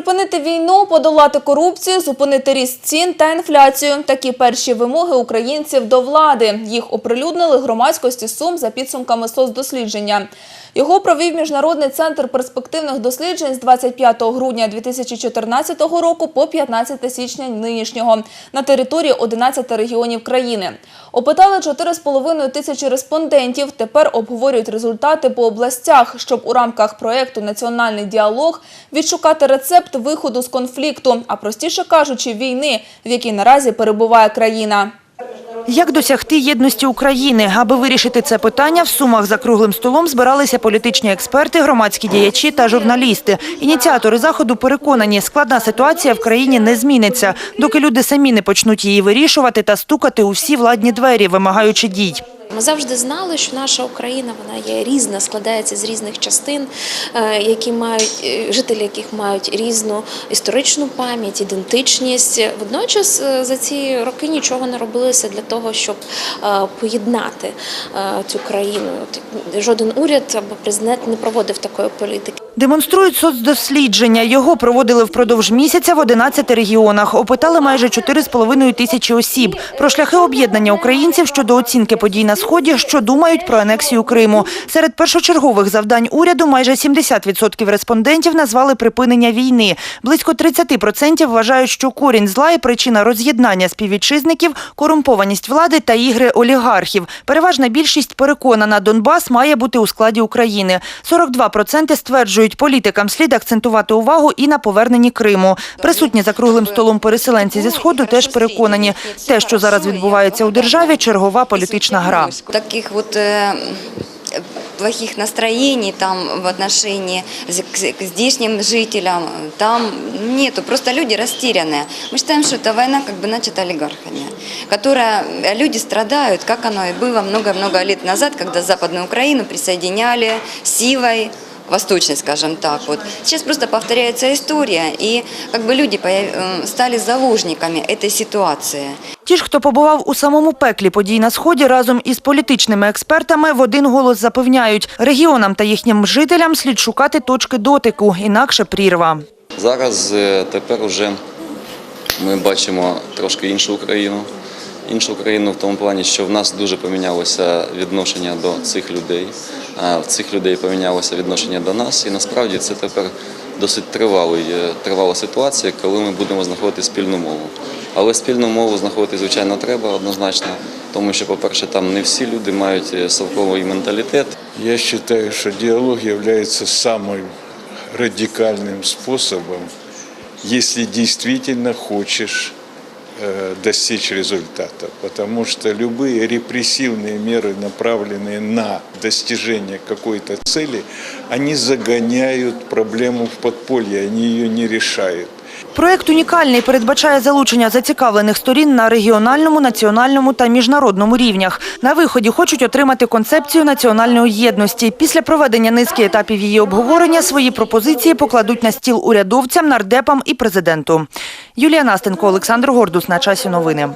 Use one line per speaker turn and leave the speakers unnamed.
Припинити війну, подолати корупцію, зупинити ріст цін та інфляцію. Такі перші вимоги українців до влади. Їх оприлюднили громадськості Сум за підсумками соцдослідження. Його провів Міжнародний центр перспективних досліджень з 25 грудня 2014 року по 15 січня нинішнього на території 11 регіонів країни. Опитали 4,5 тисячі респондентів. Тепер обговорюють результати по областях, щоб у рамках проєкту Національний діалог відшукати рецепт виходу з конфлікту, а простіше кажучи, війни, в якій наразі перебуває країна.
Як досягти єдності України? Аби вирішити це питання, в Сумах за круглим столом збиралися політичні експерти, громадські діячі та журналісти. Ініціатори заходу переконані, складна ситуація в країні не зміниться, доки люди самі не почнуть її вирішувати та стукати у всі владні двері, вимагаючи дій.
Ми завжди знали, що наша Україна вона є різна, складається з різних частин, е, які мають е, жителі, яких мають різну історичну пам'ять, ідентичність. Водночас е, за ці роки нічого не робилося для того, щоб поєднати цю країну. Жоден уряд або президент не проводив такої політики.
Демонструють соцдослідження. Його проводили впродовж місяця в 11 регіонах. Опитали майже 4,5 тисячі осіб. Про шляхи об'єднання українців щодо оцінки подій на Сході, що думають про анексію Криму. Серед першочергових завдань уряду майже 70% респондентів назвали припинення війни. Близько 30% вважають, що корінь зла і причина роз'єднання співвітчизників – корумпованість влади та ігри олігархів. Переважна більшість переконана, Донбас має бути у складі України. 42% стверджують, політикам слід акцентувати увагу і на поверненні Криму. Присутні за круглим столом переселенці зі Сходу теж переконані. Те, що зараз відбувається у державі – чергова політична гра.
Таких вот э, плохих настроений там в отношении к здешним жителям там нету. Просто люди растерянные. Мы считаем, что это война как бы начата олигархами, которая э, люди страдают, как оно и было много-много лет назад, когда Западную Украину присоединяли силой восточной, скажем так. Вот. Сейчас просто повторяется история, и как бы люди э, стали заложниками этой ситуации.
Ті ж, хто побував у самому пеклі подій на Сході, разом із політичними експертами в один голос запевняють, регіонам та їхнім жителям слід шукати точки дотику, інакше прірва.
Зараз е, тепер вже ми бачимо трошки іншу Україну. Іншу Україну в тому плані, що в нас дуже помінялося відношення до цих людей, а в цих людей помінялося відношення до нас. І насправді це тепер досить тривалий, е, тривала ситуація, коли ми будемо знаходити спільну мову. Але спільну мову знаходити, звичайно, треба однозначно, тому що, по-перше, там не всі люди мають е, совковий менталітет.
Я считаю, что диалог является самым радикальным способом, если действительно хочешь э, достичь результата. Потому что любые репрессивные меры, направленные на достижение какой-то цели, они загоняют проблему в подполье, они ее не решают.
Проект унікальний, передбачає залучення зацікавлених сторін на регіональному, національному та міжнародному рівнях. На виході хочуть отримати концепцію національної єдності. Після проведення низки етапів її обговорення свої пропозиції покладуть на стіл урядовцям, нардепам і президенту. Юлія Настенко, Олександр Гордус. На часі новини.